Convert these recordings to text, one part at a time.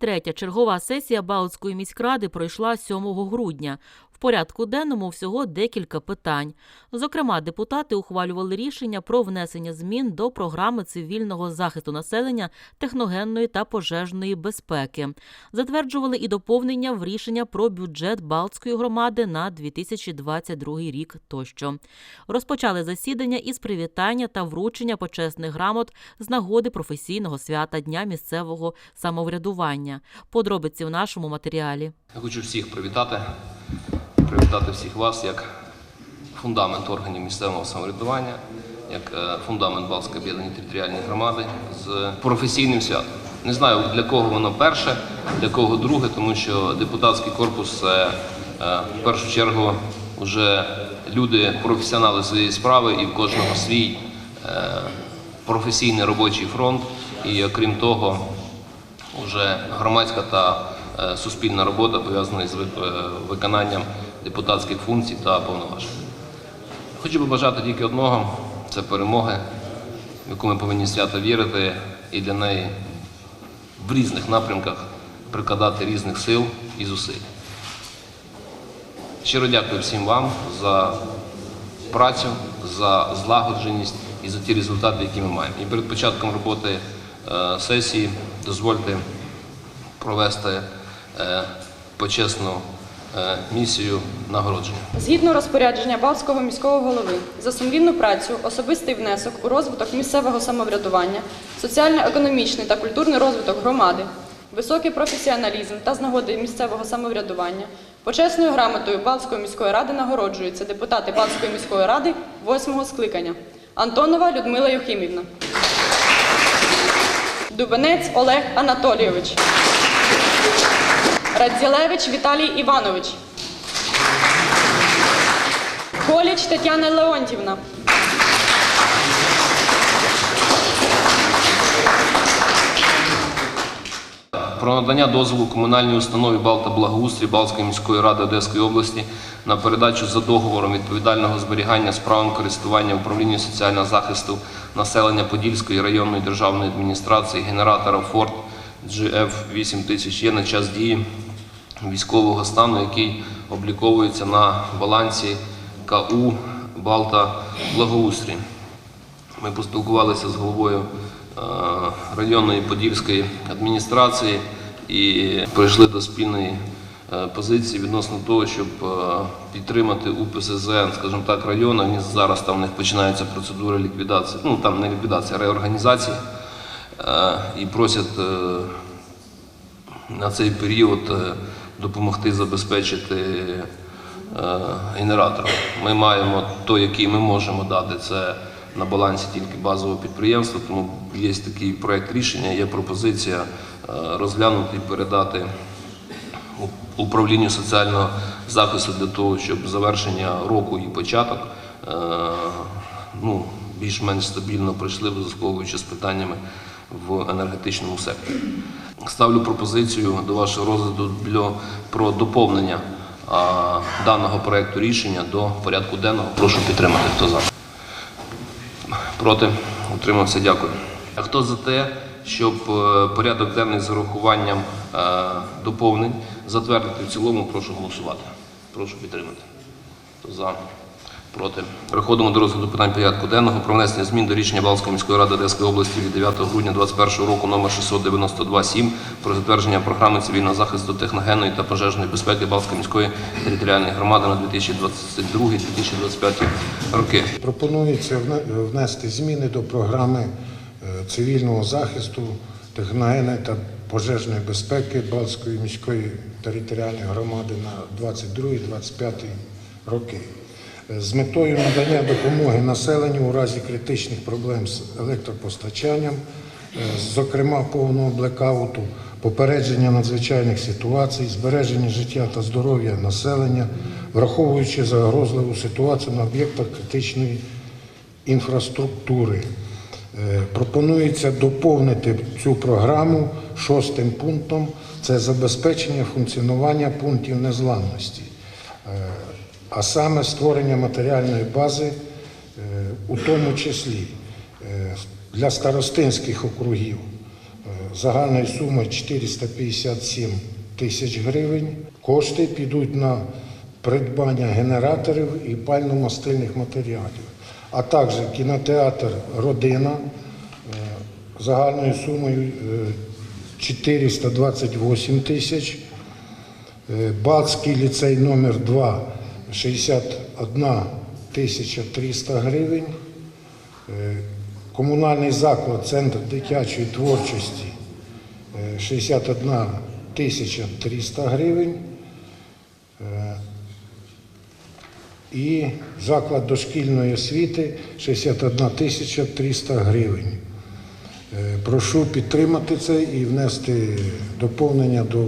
33-я чергова сесія Балтської міськради пройшла 7 грудня. Порядку денному всього декілька питань. Зокрема, депутати ухвалювали рішення про внесення змін до програми цивільного захисту населення, техногенної та пожежної безпеки. Затверджували і доповнення в рішення про бюджет Балтської громади на 2022 рік тощо. Розпочали засідання із привітання та вручення почесних грамот з нагоди професійного свята Дня місцевого самоврядування. Подробиці в нашому матеріалі. Я хочу всіх привітати, привітати всіх вас як фундамент органів місцевого самоврядування, як е, фундамент Балтської об'єднаної територіальної громади з професійним святом. Не знаю для кого воно перше, для кого друге, тому що депутатський корпус це е, в першу чергу вже люди, професіонали своєї справи, і в кожного свій е, професійний робочий фронт. І окрім того, вже громадська та суспільна робота пов'язана з виконанням депутатських функцій та повноважень. Хочу побажати тільки одного це перемоги, в яку ми повинні свято вірити, і для неї в різних напрямках прикладати різних сил і зусиль. Щиро дякую всім вам за працю, за злагодженість і за ті результати, які ми маємо. І перед початком роботи е, сесії дозвольте провести е, почесну місію нагородження. Згідно розпорядження Балтського міського голови за сумлінну працю, особистий внесок у розвиток місцевого самоврядування, соціально-економічний та культурний розвиток громади, високий професіоналізм та з місцевого самоврядування, почесною грамотою Балтської міської ради нагороджуються депутати Балтської міської ради восьмого скликання. Антонова Людмила Юхимівна. Дубенець Олег Анатолійович. Радзілевич Віталій Іванович. Коліч Тетяна Леонтівна. Про надання дозволу комунальній установі Балта Благоустрій Балтської міської ради Одеської області на передачу за договором відповідального зберігання з правом користування управління соціального захисту населення Подільської районної державної адміністрації генератора Ford GF 8000 є на час дії військового стану, який обліковується на балансі КУ Балта Благоустрій. Ми поспілкувалися з головою е, районної подільської адміністрації і прийшли до спільної е, позиції відносно того, щоб е, підтримати УПСЗ, скажімо так, району. Зараз там в них починається процедура ліквідації, ну там не ліквідація, а реорганізації. І просять на цей період допомогти забезпечити е, генератором. Ми маємо той, який ми можемо дати, це на балансі тільки базового підприємства, тому є такий проект рішення, є пропозиція е, розглянути і передати управлінню соціального захисту для того, щоб завершення року і початок е, ну, більш-менш стабільно пройшли, враховуючи з питаннями в енергетичному секторі. Ставлю пропозицію до вашого розгляду для, про доповнення а, даного проекту рішення до порядку денного. Прошу підтримати. Хто за? Проти? Утримався. Дякую. А хто за те, щоб е, порядок денний з урахуванням е, доповнень затвердити в цілому, прошу голосувати. Прошу підтримати. Хто за? Проти. Переходимо до розгляду питань порядку денного про внесення змін до рішення Балтської міської ради Одеської області від 9 грудня 2021 року номер 692-7 про затвердження програми цивільного захисту техногенної та пожежної безпеки Балтської міської територіальної громади на 2022-2025 роки. Пропонується вне- внести зміни до програми е, цивільного захисту, техногенної та пожежної безпеки Балтської міської територіальної громади на 22-25 роки. З метою надання допомоги населенню у разі критичних проблем з електропостачанням, е, зокрема повного блекауту, попередження надзвичайних ситуацій, збереження життя та здоров'я населення, враховуючи загрозливу ситуацію на об'єктах критичної інфраструктури. Е, Пропонується доповнити цю програму шостим пунктом це забезпечення функціонування пунктів незламності, Е, а саме створення матеріальної бази, е, у тому числі е, для старостинських округів загальною сумою 457 тисяч гривень. Кошти підуть на придбання генераторів і пально-мастильних матеріалів, а також кінотеатр Родина е, загальною сумою е, 428 тисяч. Е, Балтський ліцей номер 2 61 тисяча 300 гривень. Е, Комунальний заклад Центр дитячої творчості е, 61 тисяча 300 гривень. Е, І заклад дошкільної освіти 61 тисяча 300 гривень. Е, Прошу підтримати це і внести доповнення до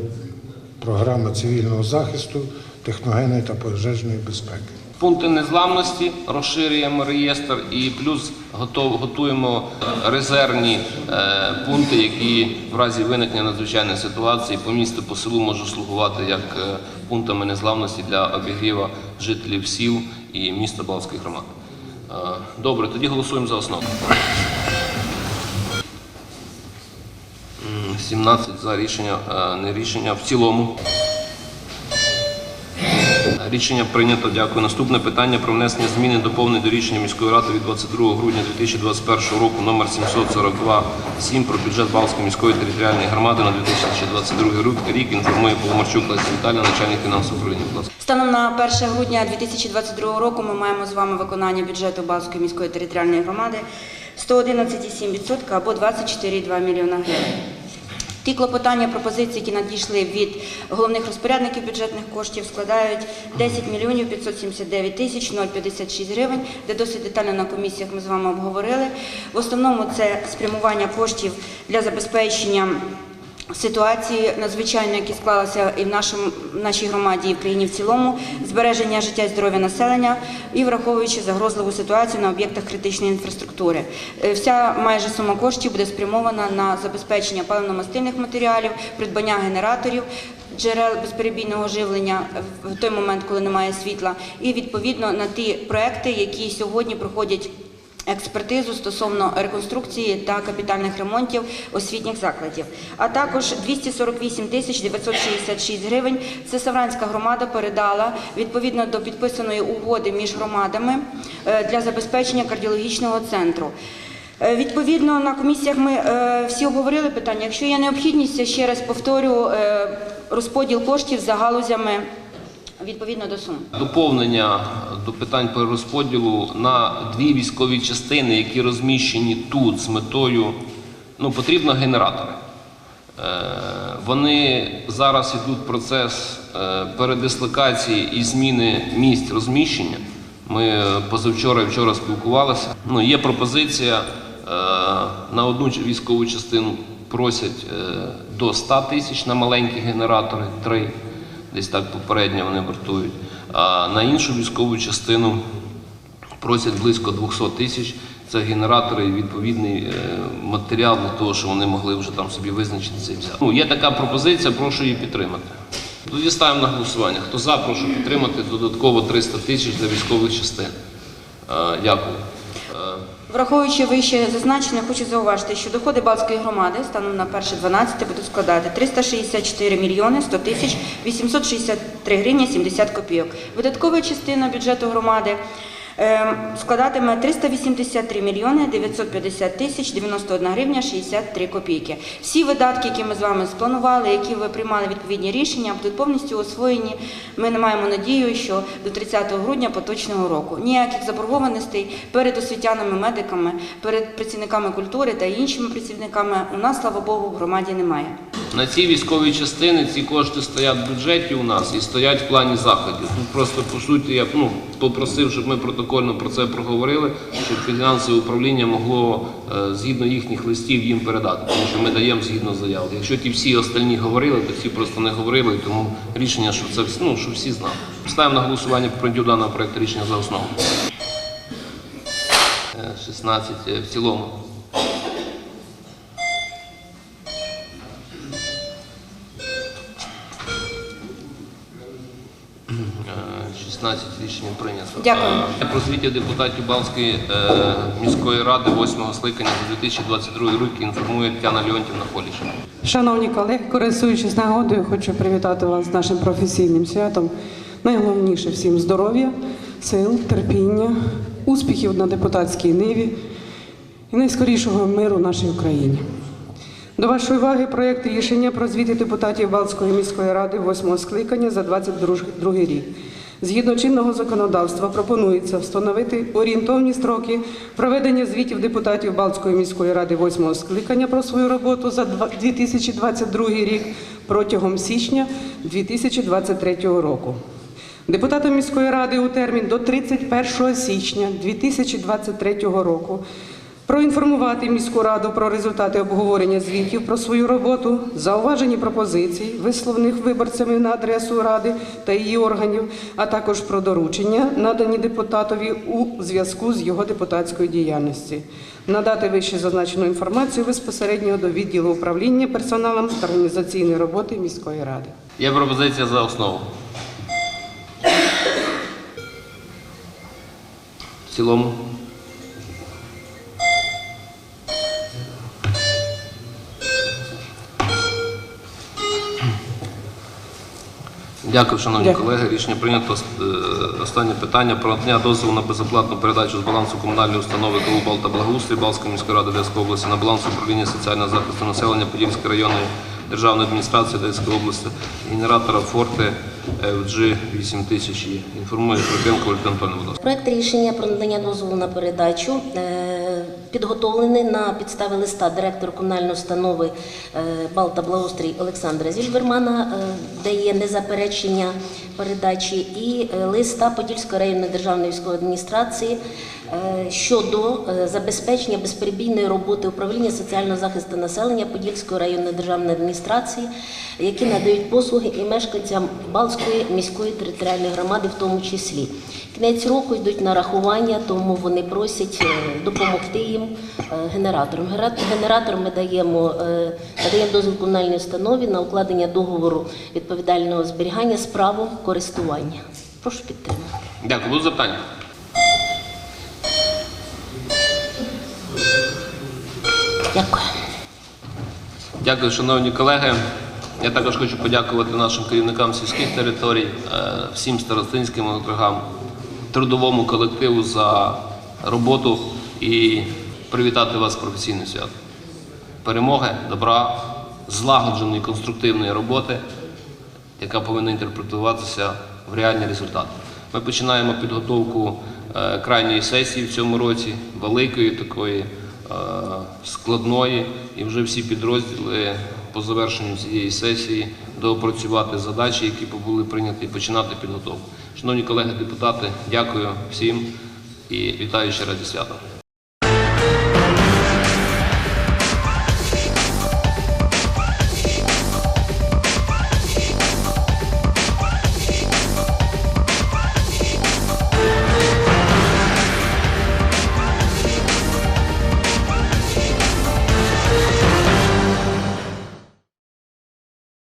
програми цивільного захисту, техногенної та пожежної безпеки. Пункти незламності розширюємо реєстр і плюс готуємо резервні е, пункти, які в разі виникнення надзвичайної ситуації по місту по селу можуть слугувати як е, пунктами незламності для обігріву жителів сіл і міста Балтської громади. Е, добре, тоді голосуємо за основу. 17 за рішення, не рішення в цілому. Рішення прийнято. Дякую. Наступне питання про внесення зміни доповнень до рішення міської ради від 22 грудня 2021 року номер 742 7 про бюджет Балтської міської територіальної громади на 2022 рік. Інформує Поломарчук Леся Віталія, начальник фінансового управління. Станом на 1 грудня 2022 року ми маємо з вами виконання бюджету Балтської міської територіальної громади 111,7% або 24,2 мільйона гривень. Ті клопотання, пропозиції, які надійшли від головних розпорядників бюджетних коштів, складають 10 мільйонів 579 тисяч 056 гривень, де досить детально на комісіях ми з вами обговорили. В основному це спрямування коштів для забезпечення ситуації надзвичайно, які склалися і в нашому в нашій громаді, і в країні в цілому, збереження життя і здоров'я населення і враховуючи загрозливу ситуацію на об'єктах критичної інфраструктури. Е, Вся майже сума коштів буде спрямована на забезпечення паливно-мастильних матеріалів, придбання генераторів. Джерел безперебійного живлення в той момент, коли немає світла, і відповідно на ті проекти, які сьогодні проходять експертизу стосовно реконструкції та капітальних ремонтів освітніх закладів. А також 248 тисяч 966 гривень. Це Савранська громада передала відповідно до підписаної угоди між громадами е, для забезпечення кардіологічного центру. Е, Відповідно, на комісіях ми е, всі обговорили питання. Якщо є необхідність, я ще раз повторю розподіл коштів за галузями відповідно до сум. Доповнення до питань перерозподілу на дві військові частини, які розміщені тут з метою, ну, потрібно генератори. Е, Вони зараз йдуть процес е, передислокації і зміни місць розміщення. Ми позавчора і вчора спілкувалися. Ну, є пропозиція е, на одну військову частину просять до 100 тисяч на маленькі генератори, три десь так попередньо вони вартують. А на іншу військову частину просять близько 200 тисяч. Це генератори і відповідний е, матеріал для того, щоб вони могли вже там собі визначитися і взяти. Ну, є така пропозиція, прошу її підтримати. Тоді ставимо на голосування. Хто за, прошу підтримати додатково 300 тисяч для військових частин. Е, Дякую. Враховуючи вище зазначення, хочу зауважити, що доходи Балтської громади станом на 1.12 будуть складати 364 мільйони 100 тисяч 863 гривні 70 копійок. Видаткова частина бюджету громади складатиме 383 мільйони 950 тисяч 91 гривня 63 копійки. Всі видатки, які ми з вами спланували, які ви приймали відповідні рішення, будуть повністю освоєні. Ми не маємо надію, що до 30 грудня поточного року ніяких заборгованостей перед освітянами, медиками, перед працівниками культури та іншими працівниками у нас, слава Богу, в громаді немає. На ці військові частини ці кошти стоять в бюджеті у нас і стоять в плані заходів. Тут просто по суті я ну, попросив, щоб ми протокольно про це проговорили, щоб фінансове управління могло е, згідно їхніх листів їм передати, тому що ми даємо згідно заяв. Якщо ті всі остальні говорили, то ці просто не говорили, тому рішення, що це всі- ну, що всі знали. Ставимо на голосування про даного проекту рішення за основу. Е, 16 е, в цілому. Рішення прийнято. Дякую. Е, Про звітів депутатів Балтської е, міської ради 8 скликання за 2022 рік інформує Тетяна Леонтівна Поліш. Шановні колеги, користуючись нагодою, хочу привітати вас з нашим професійним святом. Найголовніше всім здоров'я, сил, терпіння, успіхів на депутатській ниві і найскорішого миру нашій Україні. До вашої уваги проєкт рішення про звіти депутатів Балтської міської ради 8 скликання за 2022 рік. Згідно чинного законодавства пропонується встановити орієнтовні строки проведення звітів депутатів Балтської міської ради 8 скликання про свою роботу за два- 2022 рік протягом січня 2023 року. Депутатам міської ради у термін до 31 січня 2023 року проінформувати міську раду про результати обговорення звітів про свою роботу, зауважені пропозиції, висловлених виборцями на адресу ради та її органів, а також про доручення, надані депутатові у зв'язку з його депутатською діяльністю. Надати вище зазначену інформацію безпосередньо до відділу управління персоналом та організаційної роботи міської ради. Є пропозиція за основу. В цілому. Дякую, шановні Дякую. колеги. Рішення прийнято. Е, Останнє питання про надання дозволу на безоплатну передачу з балансу комунальної установи КУ «Балта Благоустрій» Балської міської ради Одеської області на баланс управління соціального захисту населення Подільської районної державної адміністрації Одеської області генератора Форте FG 8000. Інформує Крупенко Ольга Анатольовна. Проект рішення про надання дозволу на передачу е, підготовлений на підставі листа директора комунальної установи е, Балта Благоустрій Олександра Зільбермана, е, де є незаперечення передачі, і е, листа Подільської районної державної військової адміністрації щодо е, забезпечення безперебійної роботи управління соціального захисту населення Подільської районної державної адміністрації, які надають послуги і мешканцям Балтської міської територіальної громади, в тому числі. Кінець року йдуть нарахування, тому вони просять е, допомогти їм е, генератором. Генератор ми даємо, е, надаємо дозвіл комунальній установі на укладення договору відповідального зберігання з правом користування. Прошу підтримати. Дякую. Будуть запитання? Дякую. Дякую, шановні колеги. Я також хочу подякувати нашим керівникам сільських територій, е, всім старостинським округам, трудовому колективу за роботу і привітати вас з професійним святом. Перемоги, добра, злагодженої конструктивної роботи, яка повинна інтерпретуватися в реальні результати. Ми починаємо підготовку е, крайньої сесії в цьому році, великої такої е, складної, і вже всі підрозділи по завершенню цієї сесії доопрацювати задачі, які були прийняті, і починати підготовку. Шановні колеги депутати, дякую всім і вітаю ще раз зі святом.